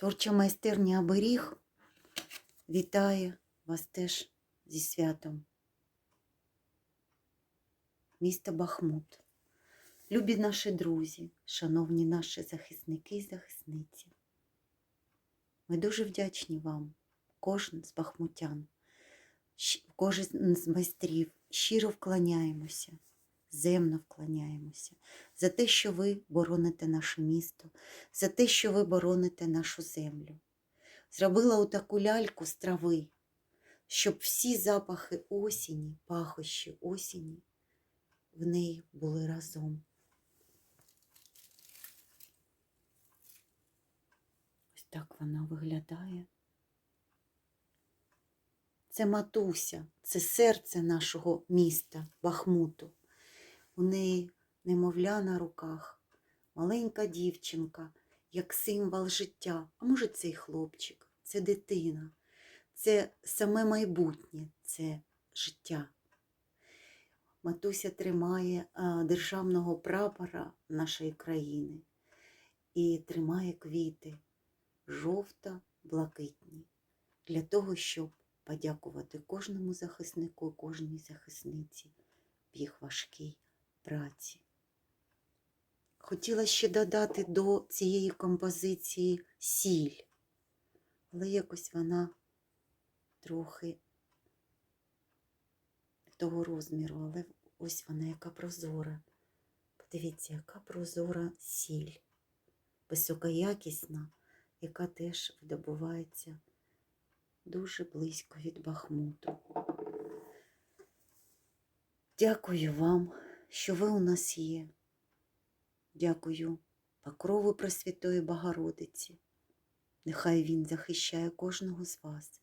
Творча майстерня оберіг вітає вас теж зі святом. Місто Бахмут. Любі наші друзі, шановні наші захисники і захисниці. Ми дуже вдячні вам, кожен з бахмутян, кожен з майстрів. Щиро вклоняємося, земно вклоняємося за те, що ви бороните наше місто, за те, що ви бороните нашу землю. Зробила отаку ляльку з трави, щоб всі запахи осені, пахощі осені в неї були разом. Ось так вона виглядає. Це матуся, це серце нашого міста, Бахмуту. У неї немовля на руках, маленька дівчинка, як символ життя. А може, це й хлопчик, це дитина, це саме майбутнє, це життя. Матуся тримає державного прапора нашої країни і тримає квіти жовто-блакитні для того, щоб подякувати кожному захиснику, кожній захисниці в їх важкій праці. Хотіла ще додати до цієї композиції сіль, але якось вона трохи того розміру, але ось вона яка прозора. Подивіться, яка прозора сіль, високоякісна, яка теж видобувається дуже близько від Бахмуту. Дякую вам, що ви у нас є. Дякую покрову Пресвятої Богородиці. Нехай Він захищає кожного з вас,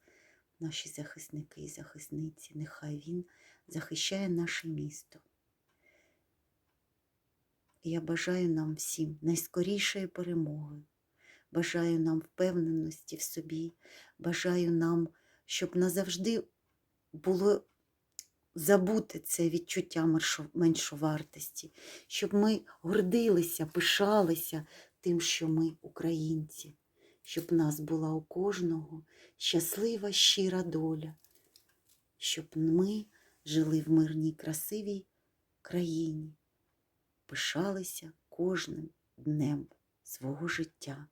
наші захисники і захисниці. Нехай Він захищає наше місто. Я бажаю нам всім найскорішої перемоги. Бажаю нам впевненості в собі, бажаю нам, щоб назавжди було забути це відчуття меншовартості, щоб ми гордилися, пишалися тим, що ми українці, щоб нас була у кожного щаслива, щира доля, щоб ми жили в мирній, красивій країні, пишалися кожним днем свого життя.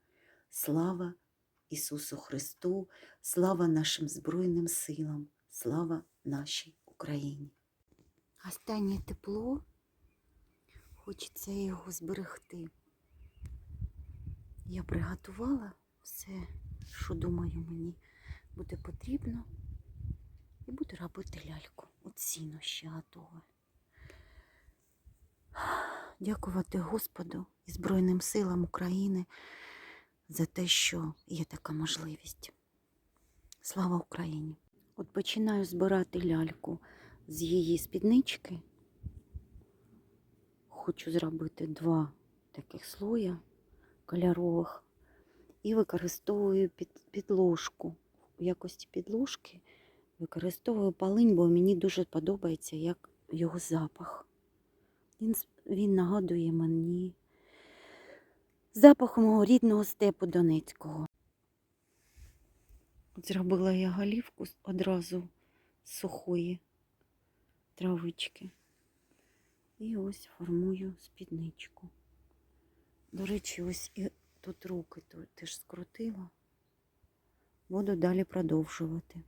Слава Ісусу Христу, слава нашим Збройним силам, слава нашій Україні. Останнє тепло, хочеться його зберегти. Я приготувала все, що думаю, мені буде потрібно, і буду робити ляльку. От сіно ще готове. Дякувати Господу і Збройним силам України за те, що є така можливість. Слава Україні! От починаю збирати ляльку з її спіднички. Хочу зробити два таких слоя кольорових і використовую під, підложку. В якості підложки використовую полинь, бо мені дуже подобається як його запах. Він, він нагадує мені запах мого рідного степу Донецького. Зробила я голівку одразу з сухої травички. І ось формую спідничку. До речі, ось і тут руки теж скрутила. Буду далі продовжувати.